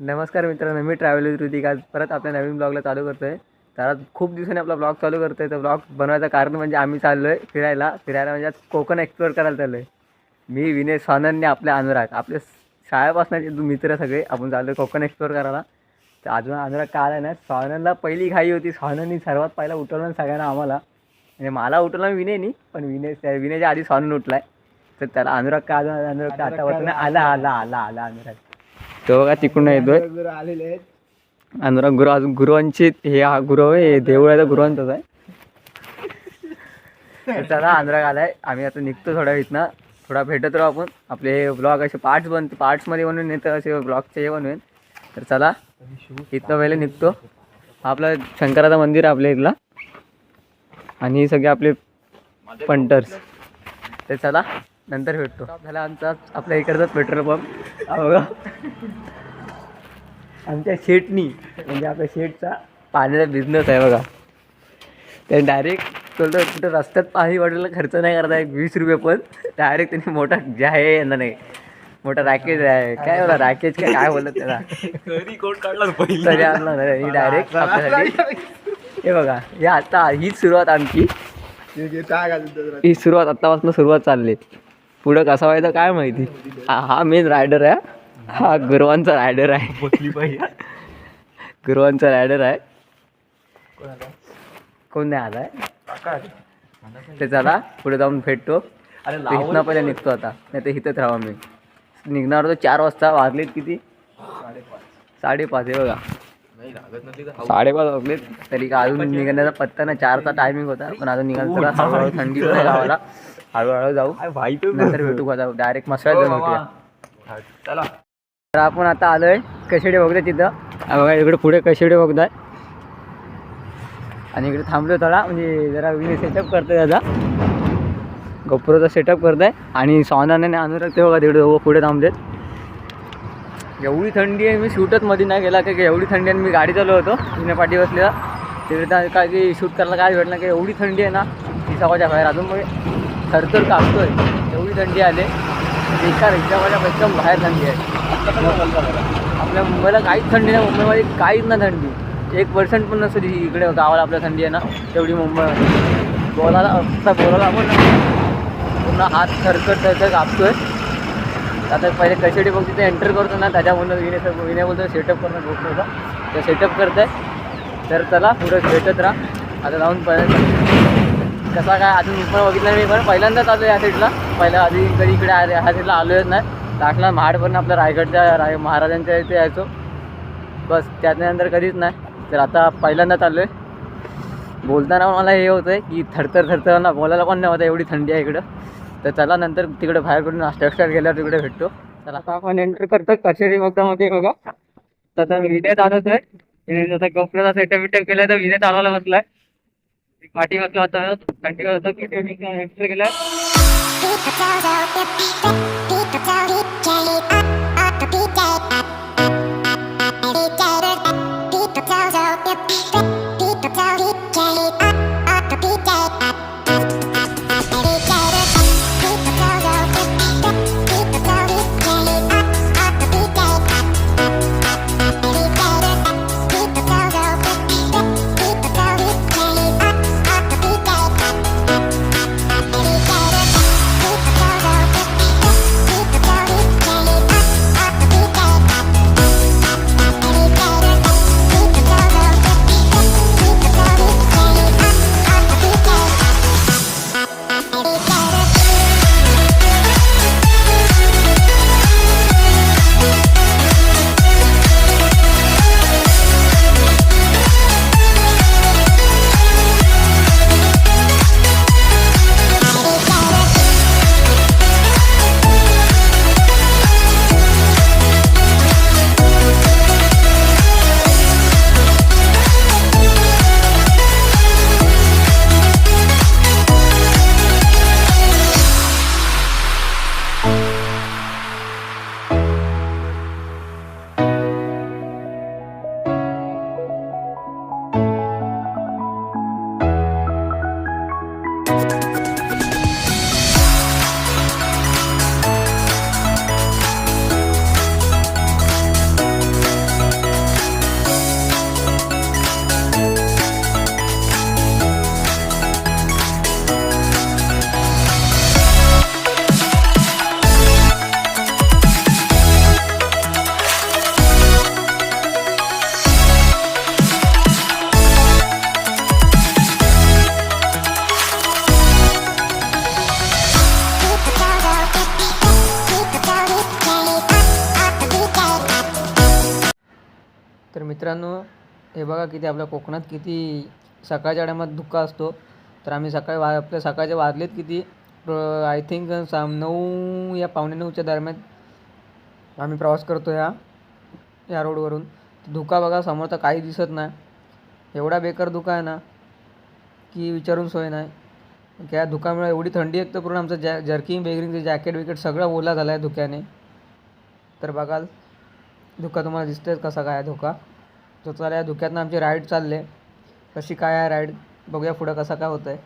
नमस्कार मित्रांनो मी travel with Hrithik आज परत आपल्या नवीन ब्लॉगला चालू करतो आहे तर आज खूप दिवसांनी आपला ब्लॉग चालू करतो आहे तर ब्लॉग बनवायचं कारण म्हणजे आम्ही चाललो आहे फिरायला. फिरायला म्हणजे आज कोकण एक्सप्लोअर करायला चाललो आहे मी विनय स्वानंदने आपल्या अनुराग. आपले शाळेपासूनचे मित्र सगळे आपण चाललो आहे कोकण एक्सप्लोअर करायला. तर अजून अनुराग का आला नाही स्वानंदला पहिली घाई होती. स्वानंदनी सर्वात पहिला उठवलं सगळ्यांना आम्हाला. म्हणजे मला उठवलं विनयनी पण विनय विनयच्या आधी स्वानंद उठलाय. तर त्याला अनुराग का अजून अनुराग का आता वाटतं आला आला आला आला अनुराग. तो बघा तिकडून येतोय. आलेले आहेत. गुरु अजून गुरुवांची हे हा गुरु आहे हे देऊळ आहे तर गुरुवांचाच आहे. तर चला अनुराग आलाय. आम्ही आता निघतो थोड्या इथनं थोडा भेटत राहू आपण. आपले हे ब्लॉग असे पार्ट्स बनते पार्ट्समध्ये बनवून येतं असे ब्लॉगचे हे बनवेन. तर चला इथनं पहिले निघतो. आपला शंकराचं मंदिर आहे आपल्या इथला. आणि सगळे आपले पंटर्स तर चला नंतर भेटतो. झाला आमचा. आपल्या इकडचाच पेट्रोल पंप बघा. आमच्या शेटनी म्हणजे आपल्या शेटचा पाण्याचा बिझनेस आहे बघा. ते डायरेक्ट बोलतो कुठं रस्त्यात पाणी वाटलं खर्च नाही करता एक वीस रुपये पण. डायरेक्ट त्यांनी मोठा जे आहे येणार नाही. मोठा रॅकेज आहे. काय बोला रॅकेज काय काय बोलत त्याला? घरी कोण काढला तरी आणला नाही डायरेक्ट आपल्यासाठी. हे बघा हे आता हीच सुरुवात आमची. ही सुरुवात आत्तापासून सुरुवात चालली पुढं कसं व्हायचं काय माहिती? हा हा मेन रायडर आहे हा. गुरवांचा रायडर आहे. गुरवांचा रायडर आहे. कोण नाही आलाय. ते चला पुढे जाऊन भेटतो. अरे इथनं पहिले निघतो आता. नाही तर इथंच राहा मी निघणार होतो चार वाजता वाजलेत किती? साडेपाच आहे बघा. साडेपाच वाजलेत तरी का अजून निघण्याचा पत्ता नाही. चारचा टायमिंग होता पण अजून निघाल तर हळूहळू थंडी पण गावाला. हळूहळू जाऊ. नंतर भेटू का जाऊ डायरेक्ट मसाला जाऊन भेटूया. चला. तर आपण आता आलोय कशेडे बघताय तिथं. हा बघा इकडे पुढे कशेडे बघताय. आणि इकडे थांबलो थोडा म्हणजे जरा विनी सेटअप करतोय त्याचा गोप्रोचा सेटअप करताय. आणि सोनाने अनुराग ते बघा तिकडे पुढे थांबलेत. एवढी थंडी आहे मी शूटच मध्ये नाही गेला की एवढी थंडी आहे आणि मी गाडी चालू होतो विना पाठी बसलेला. तिकडे काय की शूट करायला काय भेटलं की एवढी थंडी आहे ना ती सवाच्या बाहेर अजून मग थरथर कापतोय. एवढी थंडी आले एका रिक्षावाच्या पेक्षा बाहेर थंडी आहे. आपल्या मुंबईला काहीच थंडी नाही मुंबईमध्ये काहीच ना थंडी. एक पर्सेंट पण नसतो ती इकडे गावाला आपल्या थंडी आहे ना तेवढी मुंबईमध्ये. बोलायला आता बोलायला आपण पूर्ण हात थरथर कापतो कापतोय. आता पहिले कशेडी बघ तिथे एंटर करतो ना त्याच्यामधून विनय सर विनय बोलतो सेटअप करणं बघतो होता तर सेटअप करत आहे तर चला पुढे भेटत राहा. आता जाऊन परत कसा काय अजून पण बघितलं मी पण पहिल्यांदाच आलो या साईडला पहिला आधी कधी इकडे आले ह्या साईडला आलोच नाही. टाकला महाडपर्यंत आपल्या रायगडच्या राय महाराजांच्या इथे यायचो. बस त्याच्यानंतर कधीच नाही. तर आता पहिल्यांदाच आलो आहे बोलताना मला हे होतं आहे की थरथर थरथर ना बोलायला पण नाही होतं एवढी थंडी आहे इकडं. तर चला नंतर तिकडे बाहेर पडून नाश्ता गेल्यावर तिकडे भेटतो चला आपण एंटर करतो कचेरी बघतामध्ये बघा तर विजय चालत आहे गप्पला सेटअप बिटअप केलाय तर विजय चालवायला बसलाय पाठी बसला होता कंटिन्यू होतो की एंट्री केलं हे बघा किती आपल्या कोकणात किती सकाळच्या टायमात धुका असतो. तर आम्ही सकाळी वा आपल्या सकाळच्या वाजलेत किती? आय थिंक साम नऊ या पावणे नऊच्या दरम्यान आम्ही प्रवास करतो या या रोडवरून धुका बघा समोर तर काही दिसत नाही. एवढा बेकार धुका आहे ना की विचारून सोय नाही. त्या धुकामुळे एवढी थंडी आहे तर पूर्ण आमचं जॅ जर्किंग बेगिंगचं जॅकेट विकेट सगळं ओला झाला आहे धुक्याने. तर बघाल धुका तुम्हाला दिसतोय कसा काय धुका धोका? तर चला या धुक्यातनं आमची राईड चालले. कशी काय आहे राईड बघूया पुढं कसा काय होतं आहे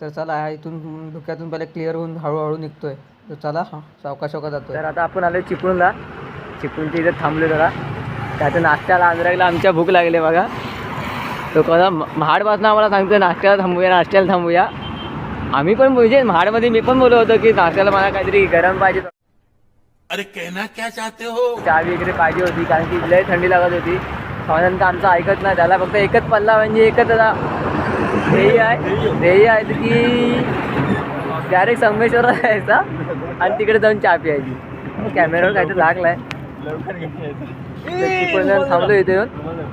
तर चला हा इथून धुक्यातून पहिले क्लिअर होऊन हळूहळू निघतोय. तर चला हा सावका सावका जातो तर आता आपण आलो चिपळूणला. चिपळूणच्या इथे थांबलो जरा. त्याचं नाश्त्याला आंध्राला आमच्या भूक लागली बघा. तो कसा महाडपासून आम्हाला सांगतो नाश्त्याला थांबूया नाश्त्याला थांबूया. आम्ही पण म्हणजे महाडमध्ये मी पण बोललो होतो की नाश्त्याला मला काहीतरी गरम पाहिजे. अरे कहना क्या चाहते हो? चहा वगैरे पाहिजे होती कारण की लय थंडी लागत होती. स्वानंद आमचं ऐकत नाही त्याला फक्त एकच पल्ला म्हणजे एकच त्याला ध्येय आहे. ध्येय आहे की डायरेक्ट संगमेश्वरला जायचा आणि तिकडे जाऊन चहा प्यायची. कॅमेऱ्यावर काहीतरी लागलाय. पण थांबलो इथे येऊन.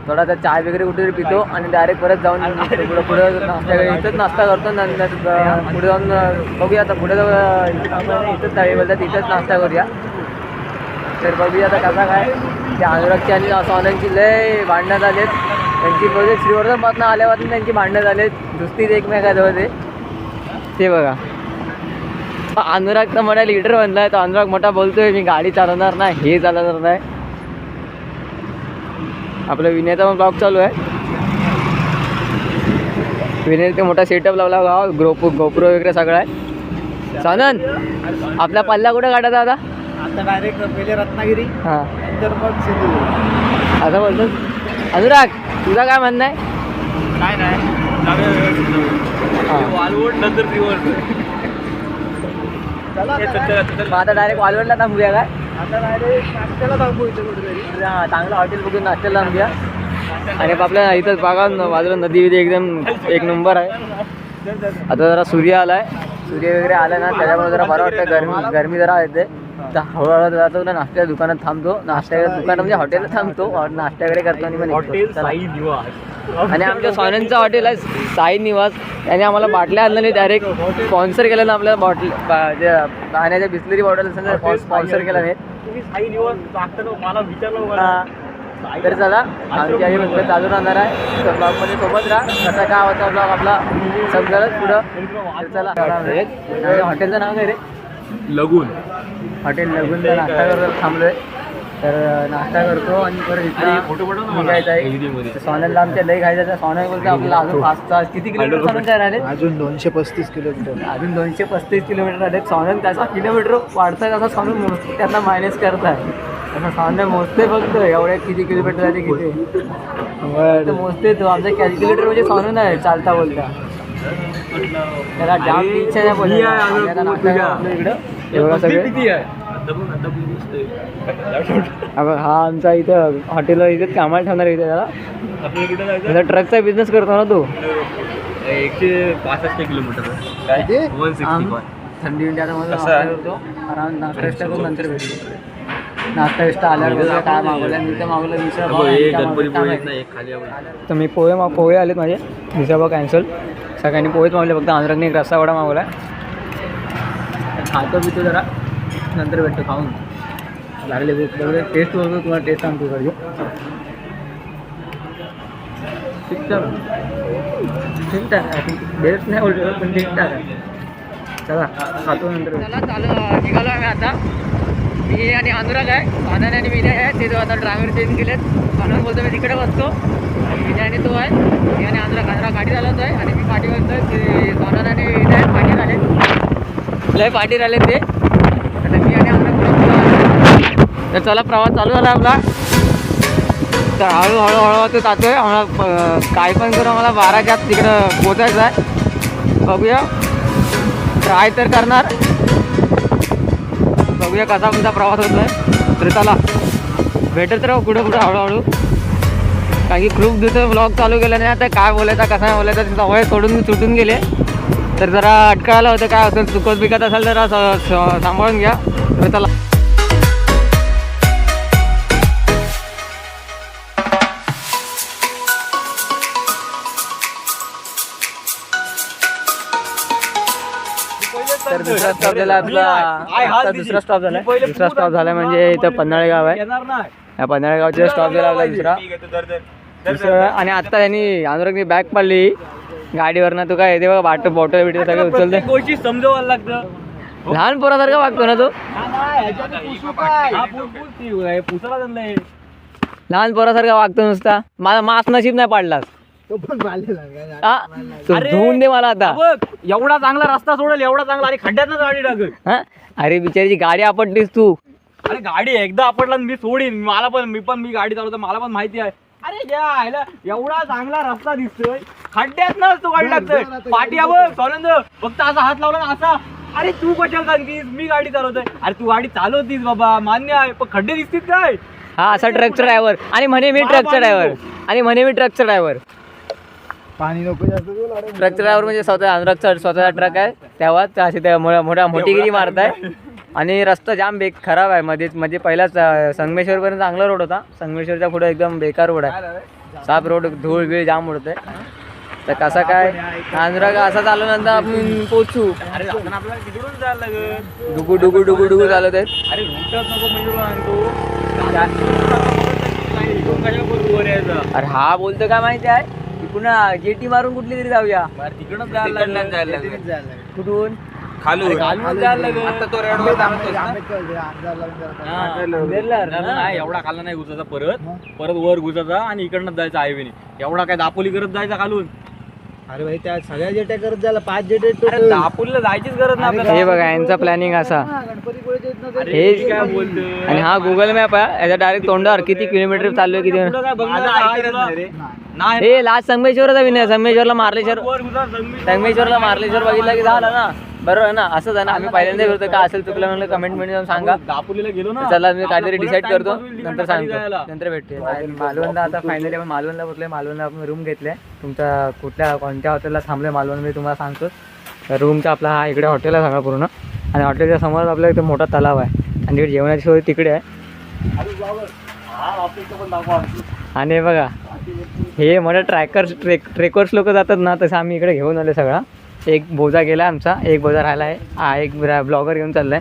थोडासा चहा वगैरे कुठेतरी पितो आणि डायरेक्ट परत जाऊन पुढं पुढं नाश्ता इथंच नाश्ता करतो आणि पुढे जाऊन बघूया आता पुढे जाऊन इथंच जावे बोलतात इथंच नाश्ता करूया. तर बघूया आता कसा काय. त्या अनुरागची आणि सोननची लय भांडणं झालेत. त्यांची प्रोजेक्ट श्रीवर्धनपासून आल्यापासून त्यांची भांडणं झालेत. दुसरीच एकमेकाजवळ ते ते बघा. अनुराग तर म्हणा लिडर बनलाय. तर अनुराग मोठा बोलतोय मी गाडी चालवणार नाही हे चालवणार नाही. आपला विनयचा पण ब्लॉग चालू आहे. विनय ते मोठा सेटअप लावला गाव ग्रोप गोप्रो वगैरे सगळं आहे. सानंद आपला पल्ला कुठं काढायचा आता? आता डायरेक्ट पहिले रत्नागिरी हां. नंतर मग सिंधुदुर्ग. असं बोलतो अनुराग तुझं काय म्हणणं आहे? काय नाही. हां. वालवड नंतर रिव्हर्स मग आता डायरेक्ट वालवडला थांबूया काय? आता डायरेक्ट नाश्त्याला थांबू इथे कुठेतरी. हां चांगलं हॉटेल बघून नाश्त्याला थांबूया. आणि आपल्या इथं बघा न- बाजूला नदी बिदी एकदम एक नंबर आहे. आता जरा सूर्य आलाय. सूर्य वगैरे आला ना त्याच्यामुळे जरा बरं वाटतं गरमी गरमी जरा येते. तर हळूहळू जातो ना नाश्त्याच्या दुकानात थांबतो. नाश्त्याच्या दुकानात म्हणजे हॉटेलला थांबतो. नाश्ता वगैरे करतो आणि मग. हॉटेल आणि आमच्या सोन्यांचं हॉटेल आहे साई निवास. त्याने आम्हाला बाटल्या आणल्या नाही डायरेक्ट स्पॉन्सर केलं ना आपल्या बॉटल पाण्याच्या बिस्लरी बॉटल असेल स्पॉन्सर केलं नाही. तर चला आमची आई म्हणतो चालू राहणार आहे. तर ब्लॉगमध्ये सोबत राहा. कसा काय होता ब्लॉग आपला समजायलाच पुढं. चला हॉटेलचं नाव काय रे? लगून. हॉटेल लगूनला नाश्ता करत थांबलोय. तर नाश्ता करतो आणि परत मला. निघायचं आहे. तर सोन्याला आमच्या लई खायचं आहे. सोन्या बोलतो आपल्याला अजून पाच तास किती किलोमीटर सोनं काय राहिले अजून दोनशे पस्तीस किलोमीटर. अजून दोनशे पस्तीस किलोमीटर आले सोनन त्याचा किलोमीटर वाढतंय तसा सोनन मोजते. त्यांना मायनस करताय तसा सोन्या मोजते फक्त. एवढ्या किती किलोमीटर झाले किती? तर मोजते तो. आमचा कॅल्क्युलेटर म्हणजे सोनन आहे चालता बोलता. त्याला इच्छा नाही. हा हा आमचा इथं हॉटेलवर इथेच कामाला ठेवणार इथे त्याला. त्याचा ट्रकचा बिझनेस करतो ना तो. एकशे पासष्ट किलोमीटर. काय? ते? वन सिक्स्टी थंडी आराम नाश्ता करून नंतर भेटतो नाश्ता विष्टा आल्यावर काय मागवलं मी तर मागवलं मिसळ तर मी पोहे मा पोहे आलेत माझे. मिसळपाव कॅन्सल सगळ्यांनी पोहेच मागवले फक्त अनुरागने एक रस्सा वडा मागवला खातो पितो जरा. नंतर भेटतो खाऊन. लागले. टेस्ट बघतो तुम्हाला टेस्ट सांगतो कडे ठीकठाक ठीकठाक बेस्ट नाही बोलतो पण ठीकठाक आहे चला खातो नंतर. चला चालू निघालो आम्ही आता. मी आणि अनुराग आहे. आनंद आणि विनय आहे. ते जो आता ड्रायव्हर चेंज केलेत आनंद बोलतो मी तिकडे बसतो. आणि विनय आणि तो आहे. मी आणि अनुराग अनुराग गाडी आहे आणि मी पाठी आहे ते आनंद आणि विनय आहेत, पाठी झाले लय पाठी राहिले ते. आता मी आणि अनुराग तर चला प्रवास चालू झाला आपला. तर हळूहळू हळूहळू तो जातोय. आम्हाला काय पण करून आम्हाला बाराच्या तिकडं पोचायचं आहे. बघूया. ट्राय तर करणार. बघूया कसा कोणता प्रवास होत आहे तर चला भेटत राहू कुठं कुठं हळूहळू. कारण की खूप दिवस ब्लॉग चालू केला नाही आता काय बोलायचा कसा नाही बोलायचा त्याचा वय सोडून सुटून गेले. तर जरा अटकायला होतं काय होतं चुकत बिकत असेल तर जरा सांभाळून घ्या. तर चला. तर दुसरा स्टॉप झाला आपला. दुसरा स्टॉप झाला. दुसरा स्टॉप झाला म्हणजे इथं पन्हाळे गाव आहे. येणार नाही. या पन्हाळे गावचा स्टॉप झाला आपला दुसरा. आणि आता त्यांनी अनुरागनी बॅग पाडली. गाडीवरनं तू काय येते बघा बाट बॉटल बिटल सगळं उचलते गोष्टी समजवायला लागतं. लहान पोरासारखा वागतो ना तो? हा. लहान पोरासारखा वागतो नुसता. माझा मास नशीब नाही पाडलास. तो पण? हा तू अरे, धुवून दे मला आता. बघ एवढा चांगला रस्ता सोडेल एवढा चांगला आणि खड्ड्यातच गाडी टाकत हा? अरे बिचारीची गाडी आपटलीस तू. अरे गाडी एकदा आपटला मी सोडीन. मला पण मी पण मी गाडी चालवतो मला पण माहिती आहे. अरे आयला एवढा चांगला रस्ता दिसतोय. खड्ड्यात ना तू गाडी लागतोय पाठी बघ सोनंद फक्त असा हात लावला ना असा. अरे तू कशाला सांगतीस मी गाडी चालवतोय. अरे तू गाडी चालवतीस बाबा मान्य आहे. पण खड्डे दिसतील काय? हा असा ट्रकचा ड्रायव्हर आणि म्हणे मी ट्रकचा ड्रायव्हर. आणि म्हणे मी ट्रकचा ड्रायव्हर पाणी नको जास्त. ट्रकचा ड्रायव्हर म्हणजे स्वतः अनुरागचा स्वतःचा ट्रक आहे. तेव्हा असे त्या मोठ्या मोठ्या मोठीगिरी मारताय. आणि रस्ता जाम बेक खराब आहे. मध्येच म्हणजे पहिलाच संगमेश्वरपर्यंत चांगला रोड होता. संगमेश्वरच्या पुढे एकदम बेकार रोड आहे. साफ रोड धूळ बीळ जाम उडते तर कसा काय? अनुराग असा आपण पोचू अरे आपण लागत डुगू डुगू डुगू डुगू चालत आहेत. अरे हा बोलतो काय माहिती आहे? की पुन्हा जेटी मारून कुठली तरी जाऊया. तिकडून जायला जायला लागेल. कुठून? खालून. खालून जायला आता तो हा. नाही एवढा खाल्ला नाही घुसाचा परत. परत वर घुसाचा आणि इकडनं जायचा हायवेने एवढा काय दापोली करत जायचा खालून. अरे भाई त्या सगळ्या जेट्या करत झाला पाच जेटे अरे दापोलीला जायचीच गरज नाही आपल्याला. हे बघा यांचा प्लॅनिंग असा. गणपती येत ना अरे हे काय बोलतोय? आणि हा गुगल मॅप आहे. याचा डायरेक्ट तोंडावर किती किलोमीटर चाललोय किती? नाही हे लास्ट संगमेश्वरचा विनय संगमेश्वरला मार्लेश्वर. संगमेश्वरला मार्लेश्वर बघितलं की झालं ना. बरोबर आहे ना? असंच आहे ना आम्ही पहिल्यांदा करतो का असेल चुकलं म्हणलं कमेंटमध्ये जाऊन सांगा. दापोलीला गेलो ना. चला मी काहीतरी डिसाईड करतो. नंतर सांगतो. नंतर भेटते मालवणला आता फायनली आपण मालवणला पोहोचलोय. मालवणला आपण रूम घेतलाय. तुमचा कुठल्या कोणत्या हॉटेलला थांबलोय मालवण मी तुम्हाला सांगतो. तर रूमचा आपला हा इकडे हॉटेल आहे सगळा पूर्ण. आणि हॉटेलच्या समोर आपला इथे मोठा तलाव आहे. आणि तिकडे जेवणाची सोय तिकडे आहे. आणि बघा हे मोठ्या ट्रॅकर्स ट्रेक ट्रेकर्स लोक जातात ना तसं आम्ही इकडे घेऊन आलो सगळा. एक बोजा गेला आमचा एक बोजा राहिला आहे. हा एक ब्लॉगर घेऊन चाललाय.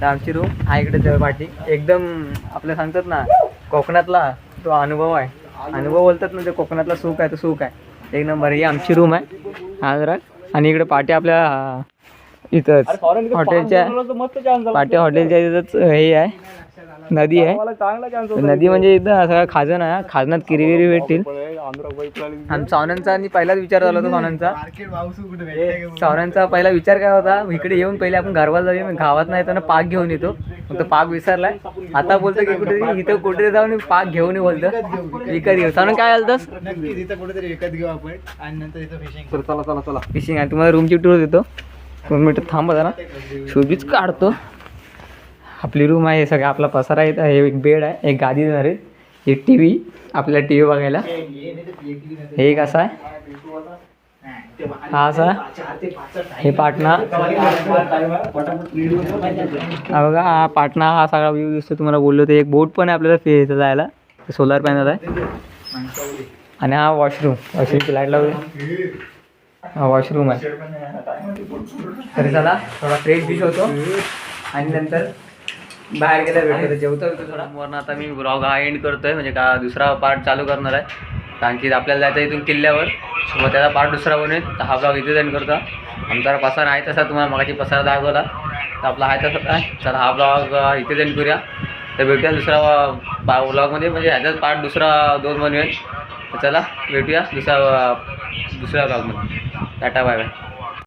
तर आमची रूम हा इकडे जवळ पाठी. एकदम आपलं सांगतात ना कोकणातला तो अनुभव आहे. अनुभव बोलतात ना ते कोकणातला सुख आहे तो सुख आहे. एक नंबर ही आमची रूम आहे. हा जरा. आणि इकडे पाठी आपल्या इथंच. हॉटेलच्या. पाठी हॉटेलच्या इथंच हे आहे. नदी आहे. मला चांगला chance होता. नदी म्हणजे इथं सगळं खाजन आहे. खाजनात किरविरी भेटतील. आमचा सोननचा आणि पहिलाच विचार झाला होता का? सौरांचा पहिला विचार काय होता? इकडे येऊन पहिले आपण गारवाला जाऊया. मी गावात नाही येताना पाक घेऊन येतो. मग तो पाक विसरलाय. आता बोलतो की कुठे इथं कुठे जाऊन पाक घेऊन ये बोलतो विकत घेऊ सांगून काय आलतस नक्की तिथं कुठेतरी विकत घेऊ आपण. आणि नंतर इथं फिशिंग चला चला चला. चला फिशिंग आहे. तुम्हाला रूमची टूर देतो. दोन मिनटं थांबा जरा. शोधीच काढतो. आपली रूम आहे हे सगळं आपला पसारा येत आहे हे एक बेड आहे एक गादी देणार आहे एक टी व्ही आपल्या टी व्ही बघायला. हे एक असा आहे. हा असा हे पाटणा. हा बघा हा पाटणा हा सगळा व्ह्यू दिसतो तुम्हाला बोललो ते एक बोट पण आहे आपल्याला फे- इथं जायला. सोलार पॅनल आहे. आणि हा वॉशरूम वॉशरूमची लाइट लावली. हा वॉशरूम आहे. तरी चला थोडा फ्रेश बिश होतो. आणि नंतर बाहेर गेल्या भेटतो जेवतो थोडा. आता मी ब्लॉग हा एंड करतोय म्हणजे का दुसरा पार्ट चालू करणार आहे. कारण की आपल्याला जायचं आहे इथून किल्ल्यावर. मग त्याचा पार्ट दुसरा बनवेल तर हा ब्लॉग इथे एंड करतो. आमचा पसार आहे तसा तुम्हाला मगाची पसार दाखवला. तर आपला आहे तसा. आहे. चला हा ब्लॉग इथेच एंड करूया. तर भेटूया दुसरा ब्लॉगमध्ये म्हणजे ह्याचाच पार्ट दुसरा दोन बनवेल तर चला भेटूया दुसरा दुसऱ्या ब्लॉगमध्ये टाटा बाय बाय